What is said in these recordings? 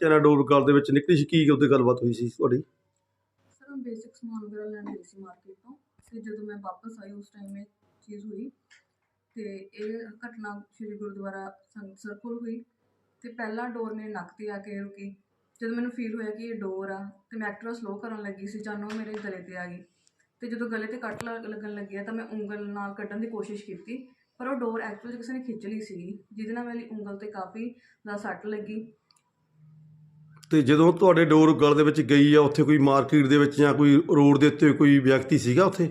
China ਗੱਲ ਦੇ ਵਿੱਚ ਨਿਕਲੀ ਸੀ, ਕੀ ਉਹਦੇ ਗੱਲਬਾਤ ਹੋਈ ਸੀ ਤੁਹਾਡੀ? ਸਰ ਮੈਂ ਬੇਸਿਕ ਸਮਾਨ ਵਗੈਰਾ ਲੈਣ ਗਈ ਸੀ ਮਾਰਕੀਟ ਤੋਂ। ਤੇ ਜਦੋਂ ਮੈਂ ਵਾਪਸ ਆਈ, ਉਸ ਟਾਈਮ ਇਹ ਚੀਜ਼ ਹੋਈ ਤੇ ਇਹ ਘਟਨਾ ਸ਼੍ਰੀ ਗੁਰਦੁਆਰਾ ਸੰਗਤਸਰ ਕੋਲ ਹੋਈ ਤੇ ਪਹਿਲਾਂ ਡੋਰ ਨੇ ਨੱਕ ਤੇ ਆ ਕੇ ਰੁਕੀ। ਜਦੋਂ ਮੈਨੂੰ ਫੀਲ ਹੋਇਆ ਕਿ ਇਹ ਡੋਰ ਆ ਤੇ ਮੈਂ ਐਕਟਿਵਾ ਸਲੋ ਕਰਨ ਲੱਗੀ ਸੀ, ਜਾਨੋਂ ਮੇਰੇ ਗਲੇ ਤੇ ਆ ਗਈ। ਤੇ ਜਦੋਂ ਗਲੇ ਤੇ ਕੱਟ ਲੱਗ- ਲੱਗਣ ਲੱਗਿਆ ਤਾਂ ਮੈਂ ਉਂਗਲ ਨਾਲ ਕੱਢਣ ਦੀ ਕੋਸ਼ਿਸ਼ ਕੀਤੀ, ਪਰ ਉਹ ਡੋਰ ਐਕਚੁਅਲੀ ਕਿਸੇ ਨੇ ਖਿੱਚ ਲਈ ਸੀਗੀ, ਜਿਹਦੇ ਨਾਲ ਮੇਰੀ ਉਂਗਲ ਤੇ ਕਾਫੀ ਜ਼ਿਆਦਾ ਸੱਟ ਲੱਗੀ। ਤੇ ਜਦੋਂ ਤੁਹਾਡੇ ਡੋਰ ਗਲ ਦੇ ਵਿੱਚ ਗਈ ਆ ਉੱਥੇ ਕੋਈ ਮਾਰਕੀਟ ਦੇ ਵਿੱਚ ਜਾਂ ਕੋਈ ਰੋਡ ਦੇ ਉੱਤੇ ਕੋਈ ਵਿਅਕਤੀ ਸੀਗਾ ਉੱਥੇ?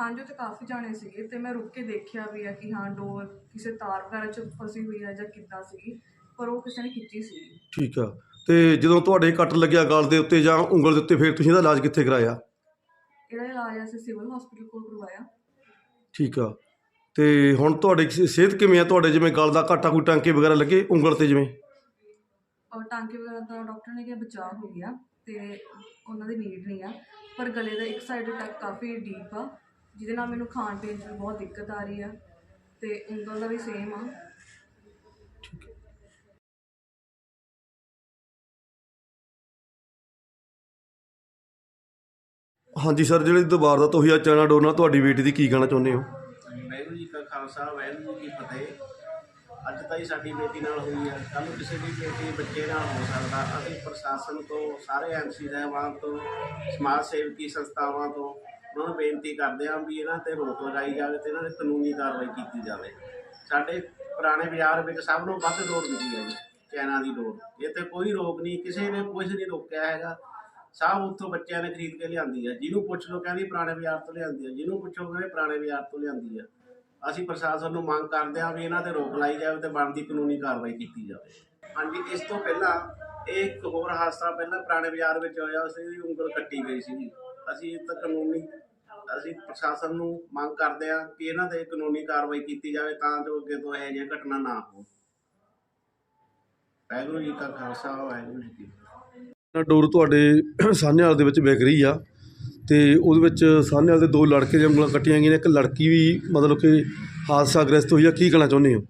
ਹਾਂਜੀ ਉੱਥੇ ਕਾਫੀ ਜਾਣੇ ਸੀਗੇ ਤੇ ਮੈਂ ਰੁਕ ਕੇ ਦੇਖਿਆ ਵੀ ਆ ਕਿ ਹਾਂ ਡੋਰ ਕਿਸੇ ਤਾਰ ਵਗੈਰਾ 'ਚ ਫਸੀ ਹੋਈ ਹੈ ਜਾਂ ਕਿੱਦਾਂ ਸੀਗੀ ਪਰ ਉਹ ਕਿਸੇ ਨੇ ਖਿੱਚੀ ਸੀ। ਠੀਕ ਆ। ਤੇ ਜਦੋਂ ਤੁਹਾਡੇ ਕੱਟ ਲੱਗਿਆ ਗਲ ਦੇ ਉੱਤੇ ਜਾਂ ਉਂਗਲ ਦੇ ਉੱਤੇ ਫਿਰ ਤੁਸੀਂ ਇਹਦਾ ਇਲਾਜ ਕਿੱਥੇ ਕਰਾਇਆ? ਇਹਦਾ ਇਲਾਜ ਅਸੀਂ ਸਿਵਲ ਹਸਪੀਟਲ ਕੋਲ ਕਰਵਾਇਆ। ਠੀਕ ਆ। ਤੇ ਹੁਣ ਤੁਹਾਡੀ ਸਿਹਤ ਕਿਵੇਂ ਆ? ਤੁਹਾਡੇ ਜਿਵੇਂ ਗਲ ਦਾ ਘਾਟਾ ਕੋਈ ਟਾਂਕੇ ਵਗੈਰਾ ਲੱਗੇ ਉਂਗਲ ਤੇ ਜਿਵੇਂ? ਔਰ ਟਾਂਕੇ ਵਗੈਰਾ ਦਾ ਡਾਕਟਰ ਨੇ ਕਿਹਾ ਬਚਾਅ ਹੋ ਗਿਆ ਤੇ ਉਹਨਾਂ ਦੀ ਨੀਡ ਨਹੀਂ ਆ। ਪਰ ਗਲੇ ਦਾ ਇੱਕ ਸਾਈਡ ਤੱਕ ਕਾਫੀ ਡੀਪ ਆ ਜਿਹਦੇ ਨਾਲ ਮੈਨੂੰ ਖਾਣ ਪੀਣ 'ਚ ਵੀ ਬਹੁਤ ਦਿੱਕਤ ਆ ਰਹੀ ਆ ਤੇ ਉਂਗਲ ਦਾ ਵੀ ਸੇਮ ਆ। ਹਾਂਜੀ ਸਰ ਜਿਹੜੀ ਤੋਂ ਵਾਰਦਾਤ ਹੋਈ ਆ ਚਾਈਨਾ ਡੋਰ ਨਾਲ ਤੁਹਾਡੀ ਬੇਟੀ ਦੀ ਕੀ ਕਹਿਣਾ ਚਾਹੁੰਦੇ ਹੋ? ਵਾਹਿਗੁਰੂ ਜੀ ਕਾ ਖਾਲਸਾ ਵਾਹਿਗੁਰੂ ਜੀ ਕੀ ਫਤਿਹ। ਅੱਜ ਤਾਂ ਹੀ ਸਾਡੀ ਬੇਟੀ ਨਾਲ ਹੋਈ ਹੈ ਕੱਲ੍ਹ ਨੂੰ ਕਿਸੇ ਵੀ ਬੇਟੀ, ਬੱਚੇ ਨਾਲ ਹੋ ਸਕਦਾ। ਅਸੀਂ ਪ੍ਰਸ਼ਾਸਨ ਤੋਂ, ਸਾਰੇ ਐਮਸੀ ਸਾਹਿਬਾਨ ਤੋਂ, ਸਮਾਜ ਸੇਵਕੀ ਸੰਸਥਾਵਾਂ ਤੋਂ ਉਹਨਾਂ ਨੂੰ ਬੇਨਤੀ ਕਰਦੇ ਹਾਂ ਵੀ ਇਹਨਾਂ ਤੇ ਰੋਕ ਲਗਾਈ ਜਾਵੇ ਤੇ ਇਹਨਾਂ ਤੇ ਕਾਨੂੰਨੀ ਕਾਰਵਾਈ ਕੀਤੀ ਜਾਵੇ। ਸਾਡੇ ਪੁਰਾਣੇ ਬਾਜ਼ਾਰ ਵਿੱਚ ਸਭ ਨੂੰ ਵੱਧ ਲੋੜ ਮਿਲੀ ਹੈ ਜੀ, ਚੈਨਾ ਦੀ ਲੋੜ। ਇਹ ਕੋਈ ਰੋਕ ਨਹੀਂ, ਕਿਸੇ ਨੇ ਕੁਝ ਨਹੀਂ ਰੋਕਿਆ ਹੈਗਾ। ਸਭ ਉੱਥੋਂ ਬੱਚਿਆਂ ਨੇ ਖਰੀਦ ਕੇ ਲਿਆਂਦੀ ਹੈ। ਜਿਹਨੂੰ ਪੁੱਛ ਲਓ ਕਹਿੰਦੀ ਪੁਰਾਣੇ ਬਾਜ਼ਾਰ ਤੋਂ ਲਿਆਂਦੀ ਹੈ। ਜਿਹਨੂੰ ਪੁੱਛੋ ਕਹਿੰਦੇ ਪੁਰਾਣੇ ਬਾਜ਼ਾਰ ਤੋਂ ਲਿਆਂਦੀ ਹੈ। ਅਸੀਂ ਪ੍ਰਸ਼ਾਸਨ ਨੂੰ ਮੰਗ ਕਰਦੇ ਹਾਂ ਵੀ ਇਹਨਾਂ ਤੇ ਰੋਕ ਲਾਈ ਜਾਵੇ ਤੇ ਬਣਦੀ ਕਾਨੂੰਨੀ ਕਾਰਵਾਈ ਕੀਤੀ ਜਾਵੇ। ਹਾਂਜੀ, ਇਸ ਤੋਂ ਪਹਿਲਾਂ ਇਹ ਇੱਕ ਹੋਰ ਹਾਦਸਾ ਪਹਿਲਾਂ ਪੁਰਾਣੇ ਬਾਜ਼ਾਰ ਵਿੱਚ ਹੋਇਆ, ਉਸ ਦੀ ਉਂਗਲ ਕੱਟੀ ਗਈ ਸੀ ਅਸੀਂ ਤਾਂ ਕਾਨੂੰਨੀ, ਅਸੀਂ ਪ੍ਰਸ਼ਾਸਨ ਨੂੰ ਮੰਗ ਕਰਦੇ ਹਾਂ ਕਿ ਇਹਨਾਂ ਤੇ ਕਾਨੂੰਨੀ ਕਾਰਵਾਈ ਕੀਤੀ ਜਾਵੇ ਤਾਂ ਜੋ ਅੱਗੇ ਤੋਂ ਇਹੋ ਜਿਹੀਆਂ ਘਟਨਾ ਨਾ ਹੋ ਵਾਹਿਗੁਰੂ ਜੀ ਕਾ ਖਾਲਸਾ, ਵਾਹਿਗੁਰੂ ਜੀ ਕੀ ਫਤਿਹ। ਡੋਰ ਤੁਹਾਡੇ ਸਾਹਨੇਵਾਲ ਦੇ ਵਿੱਚ ਵਿਕ ਰਹੀ ਆ। ਅਤੇ ਉਹਦੇ ਵਿੱਚ ਸਾਹਨੇਵਾਲ ਦੇ ਦੋ ਲੜਕੇ ਦੀਆਂ ਉਂਗਲਾਂ ਕੱਟੀਆਂ ਗਈਆਂ ਨੇ, ਇੱਕ ਲੜਕੀ ਵੀ ਮਤਲਬ ਕਿ ਹਾਦਸਾ ਗ੍ਰਸਤ ਹੋਈ ਆ, ਕੀ ਕਹਿਣਾ ਚਾਹੁੰਦੇ ਹੋ?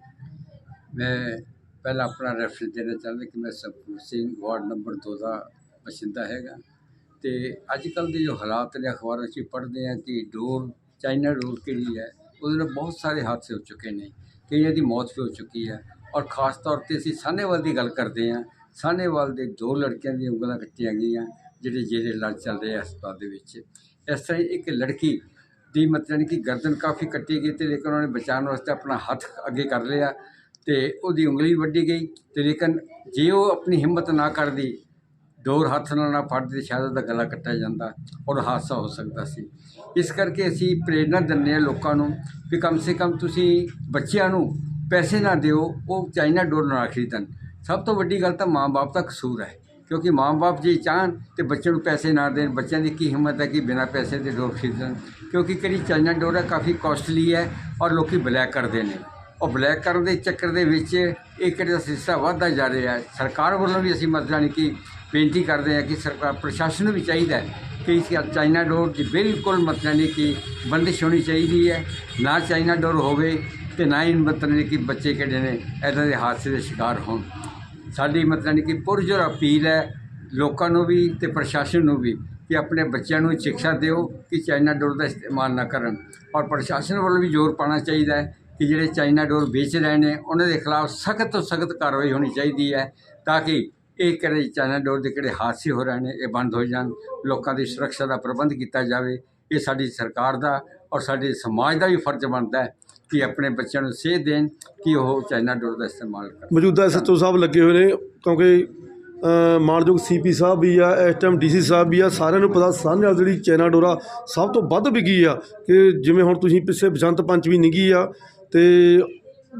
ਮੈਂ ਪਹਿਲਾਂ ਆਪਣਾ ਰੈਫਰੈਂਸ ਦੇਣਾ ਚਾਹੁੰਦਾ ਕਿ ਮੈਂ ਸਤਪੂਰ ਸਿੰਘ ਵਾਰਡ ਨੰਬਰ 2 ਦਾ ਬਸਿੰਦਾ ਹੈਗਾ ਅਤੇ ਅੱਜ ਕੱਲ੍ਹ ਦੇ ਜੋ ਹਾਲਾਤ ਨੇ, ਅਖਬਾਰਾਂ 'ਚ ਪੜ੍ਹਦੇ ਹਾਂ ਕਿ ਡੋਰ ਚਾਈਨਾ ਡੋਰ ਕਿਹੜੀ ਹੈ, ਉਹਦੇ ਨਾਲ ਬਹੁਤ ਸਾਰੇ ਹਾਦਸੇ ਹੋ ਚੁੱਕੇ ਨੇ, ਕਈਆਂ ਦੀ ਮੌਤ ਵੀ ਹੋ ਚੁੱਕੀ ਹੈ ਔਰ ਖਾਸ ਤੌਰ ਤੇ ਅਸੀਂ ਸਾਹਨੇਵਾਲ ਦੀ ਗੱਲ ਕਰਦੇ ਹਾਂ, ਸਾਹਨੇਵਾਲ ਦੇ ਦੋ ਲੜਕਿਆਂ ਦੀਆਂ ਉਂਗਲਾਂ ਕੱਟੀਆਂ ਗਈਆਂ ਜਿਹੜੇ ਜਿਹੜੇ ਇਲਾਜ ਚੱਲ ਰਹੇ ਹਸਪਤਾਲ ਦੇ ਵਿੱਚ, ਇਸ ਤਰ੍ਹਾਂ ਹੀ ਇੱਕ ਲੜਕੀ ਦੀ ਮਤਲਬ ਕਿ ਗਰਦਨ ਕਾਫੀ ਕੱਟੀ ਗਈ ਤੇ ਲੇਕਿਨ ਉਹਨੇ ਬਚਾਉਣ ਵਾਸਤੇ ਆਪਣਾ ਹੱਥ ਅੱਗੇ ਕਰ ਲਿਆ ਤੇ ਉਹਦੀ ਉਂਗਲੀ ਵੱਢੀ ਗਈ ਤੇ ਲੇਕਿਨ ਜੇ ਉਹ ਆਪਣੀ ਹਿੰਮਤ ਨਾ ਕਰਦੀ, ਡੋਰ ਹੱਥ ਨਾਲ ਨਾ ਫੜਦੇ ਤੇ ਸ਼ਾਇਦ ਉਹਦਾ ਗਲਾ ਕੱਟਿਆ ਜਾਂਦਾ ਔਰ ਹਾਦਸਾ ਹੋ ਸਕਦਾ ਸੀ। ਇਸ ਕਰਕੇ ਅਸੀਂ ਪ੍ਰੇਰਣਾ ਦਿੰਦੇ ਹਾਂ ਲੋਕਾਂ ਨੂੰ ਕਿ ਕਮ ਸੇ ਕਮ ਤੁਸੀਂ ਬੱਚਿਆਂ ਨੂੰ ਪੈਸੇ ਨਾ ਦਿਓ, ਉਹ ਚਾਈਨਾ ਡੋਰ ਨਾ ਖਰੀਦਣ। ਸਭ ਤੋਂ ਵੱਡੀ ਗੱਲ ਤਾਂ ਮਾਂ-ਬਾਪ ਦਾ ਕਸੂਰ ਹੈ। ਕਿਉਂਕਿ ਮਾਂ-ਬਾਪ ਜੇ ਚਾਹਣ ਤੇ ਬੱਚੇ ਨੂੰ ਪੈਸੇ ਨਾ ਦੇਣ, ਬੱਚਿਆਂ ਦੀ ਕੀ ਹਿੰਮਤ ਹੈ ਕਿ ਬਿਨਾਂ ਪੈਸੇ ਦੇ ਡੋਰ ਖਰੀਦਣ? ਕਿਉਂਕਿ ਕਿਹੜੀ ਚਾਈਨਾ ਡੋਰ ਹੈ ਕਾਫੀ ਕਾਸਟਲੀ ਹੈ ਔਰ ਲੋਕੀ ਬਲੈਕ ਕਰਦੇ ਨੇ। ਉਹ ਬਲੈਕ ਕਰਨ ਦੇ ਚੱਕਰ ਦੇ ਵਿੱਚ ਇਹ ਕਿਹੜਾ ਸਿਸਟਮ ਵੱਧਦਾ ਜਾ ਰਿਹਾ ਹੈ। ਸਰਕਾਰ ਵੱਲੋਂ ਵੀ ਅਸੀਂ ਮਤਲਬ ਨਹੀਂ ਕਿ ਬੇਨਤੀ ਕਰਦੇ ਹਾਂ ਕਿ ਸਰਕਾਰ, ਪ੍ਰਸ਼ਾਸਨ ਨੂੰ ਵੀ ਚਾਹੀਦਾ ਹੈ ਕਿ ਇਸ ਚਾਈਨਾ ਡੋਰ ਦੀ ਬਿਲਕੁਲ ਮਤਲਬ ਨਹੀਂ ਕਿ ਬੰਦਿਸ਼ ਹੋਣੀ ਚਾਹੀਦੀ ਹੈ। ਨਾ ਚਾਈਨਾ ਡੋਰ ਹੋਵੇ ਤੇ ਨਾ ਹੀ ਮਤਲਬ ਨਹੀਂ ਕਿ ਬੱਚੇ ਕਿਹੜੇ ਨੇ ਇੱਦਾਂ ਦੇ ਹਾਦਸੇ ਦੇ ਸ਼ਿਕਾਰ ਹੋਣ। ਸਾਡੀ ਮਤਲਬ ਕਿ ਪੁਰਜੋਰ ਅਪੀਲ ਹੈ ਲੋਕਾਂ ਨੂੰ ਵੀ ਅਤੇ ਪ੍ਰਸ਼ਾਸਨ ਨੂੰ ਵੀ ਕਿ ਆਪਣੇ ਬੱਚਿਆਂ ਨੂੰ ਸਿੱਖਿਆ ਦਿਓ ਕਿ ਚਾਈਨਾ ਡੋਰ ਦਾ ਇਸਤੇਮਾਲ ਨਾ ਕਰਨ। ਔਰ ਪ੍ਰਸ਼ਾਸਨ ਵੱਲੋਂ ਵੀ ਜ਼ੋਰ ਪਾਉਣਾ ਚਾਹੀਦਾ ਹੈ ਕਿ ਜਿਹੜੇ ਚਾਈਨਾ ਡੋਰ ਵੇਚ ਰਹੇ ਨੇ, ਉਹਨਾਂ ਦੇ ਖਿਲਾਫ ਸਖਤ ਤੋਂ ਸਖਤ ਕਾਰਵਾਈ ਹੋਣੀ ਚਾਹੀਦੀ ਹੈ ਤਾਂ ਕਿ ਇਹ ਕਿਹੜੇ ਚਾਈਨਾ ਡੋਰ ਦੇ ਕਿਹੜੇ ਹਾਦਸੇ ਹੋ ਰਹੇ ਨੇ, ਇਹ ਬੰਦ ਹੋ ਜਾਣ, ਲੋਕਾਂ ਦੀ ਸੁਰੱਖਿਆ ਦਾ ਪ੍ਰਬੰਧ ਕੀਤਾ ਜਾਵੇ। ਇਹ ਸਾਡੀ ਸਰਕਾਰ ਦਾ ਔਰ ਸਾਡੇ ਸਮਾਜ ਦਾ ਵੀ ਫਰਜ਼ ਬਣਦਾ ਹੈ ਕਿ ਆਪਣੇ ਬੱਚਿਆਂ ਨੂੰ ਸੇਧ ਦੇਣ ਕਿ ਉਹ ਚਾਈਨਾ ਡੋਰ ਦਾ ਇਸਤੇਮਾਲ ਕਰਨ। ਮੌਜੂਦਾ ਐਸਐਚਓ ਸਾਹਿਬ ਲੱਗੇ ਹੋਏ ਨੇ ਕਿਉਂਕਿ ਅ, ਮਾਣਯੋਗ ਸੀਪੀ ਸਾਹਿਬ ਵੀ ਆ ਇਸ ਟਾਈਮ ਡੀਸੀ ਸਾਹਿਬ ਵੀ ਆ ਸਾਰਿਆਂ ਨੂੰ ਪਤਾ ਸਾਹਮਣੇ ਜਿਹੜੀ ਚਾਈਨਾ ਡੋਰਾ ਸਭ ਤੋਂ ਵੱਧ ਵਿਕੀ ਆ ਕਿ ਜਿਵੇਂ ਹੁਣ ਤੁਸੀਂ ਪਿੱਛੇ ਬਸੰਤ ਪੰਚਮੀ ਨਿੱਗੀ ਆ ਤੇ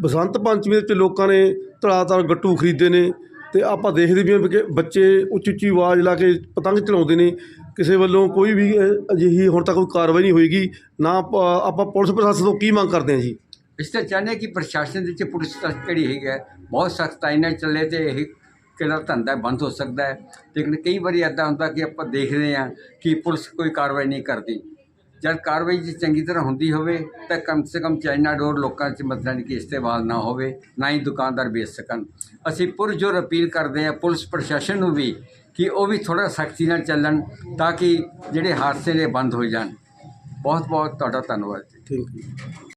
ਬਸੰਤ ਪੰਚਮੀ ਦੇ ਵਿੱਚ ਲੋਕਾਂ ਨੇ ਧੜਾਧੜ ਗੱਟੂ ਖਰੀਦੇ ਨੇ ਤੇ ਆਪਾਂ ਦੇਖਦੇ ਵੀ ਹਾਂ ਕਿ ਬੱਚੇ ਉੱਚੀ ਉੱਚੀ ਆਵਾਜ਼ ਲਾ ਕੇ ਪਤੰਗ ਚਲਾਉਂਦੇ ਨੇ ਕਿਸੇ ਵੱਲੋਂ ਕੋਈ ਵੀ ਅਜਿਹੀ ਹੁਣ ਤੱਕ ਕੋਈ ਕਾਰਵਾਈ ਨਹੀਂ ਹੋਏਗੀ, ਨਾ ਆਪਾਂ ਪੁਲਿਸ ਪ੍ਰਸ਼ਾਸਨ ਤੋਂ ਕੀ ਮੰਗ ਕਰਦੇ ਹਾਂ ਜੀ? ਇਸ ਤਰ੍ਹਾਂ ਚਾਹੁੰਦੇ ਹਾਂ ਕਿ ਪ੍ਰਸ਼ਾਸਨ ਦੇ ਵਿੱਚ ਪੁਲਿਸ ਤੱਕ ਕਿਹੜੀ ਹੈਗੀ ਹੈ, ਬਹੁਤ ਸਖਤਾਈ ਨਾਲ ਚੱਲੇ ਤੇ ਇਹ ਕਿਹੜਾ ਧੰਦਾ ਬੰਦ ਹੋ ਸਕਦਾ ਹੈ। ਲੇਕਿਨ ਕਈ ਵਾਰੀ ਇੱਦਾਂ ਹੁੰਦਾ ਕਿ ਆਪਾਂ ਦੇਖਦੇ ਹਾਂ ਕਿ ਪੁਲਿਸ ਕੋਈ ਕਾਰਵਾਈ ਨਹੀਂ ਕਰਦੀ। ਜਦ ਕਾਰਵਾਈ ਜੇ ਚੰਗੀ ਤਰ੍ਹਾਂ ਹੁੰਦੀ ਹੋਵੇ ਤਾਂ ਕਮ ਸੇ ਕਮ ਚਾਈਨਾ ਡੋਰ ਲੋਕਾਂ 'ਚ ਮਤਲਬ ਕਿ ਇਸਤੇਮਾਲ ਨਾ ਹੋਵੇ, ਨਾ ਹੀ ਦੁਕਾਨਦਾਰ ਵੇਚ ਸਕਣ। ਅਸੀਂ ਪੁਰਜੋਰ ਅਪੀਲ ਕਰਦੇ ਹਾਂ, ਪੁਲਿਸ ਪ੍ਰਸ਼ਾਸਨ ਨੂੰ ਵੀ ਕਿ ਉਹ ਵੀ ਥੋੜਾ ਸਖਤੀ ਨਾਲ ਚੱਲਣ ਤਾਂ ਕਿ ਜਿਹੜੇ ਹਾਦਸੇ ਨੇ ਬੰਦ ਹੋ ਜਾਣ। ਬਹੁਤ ਬਹੁਤ ਤੁਹਾਡਾ ਧੰਨਵਾਦ ਜੀ। Thank you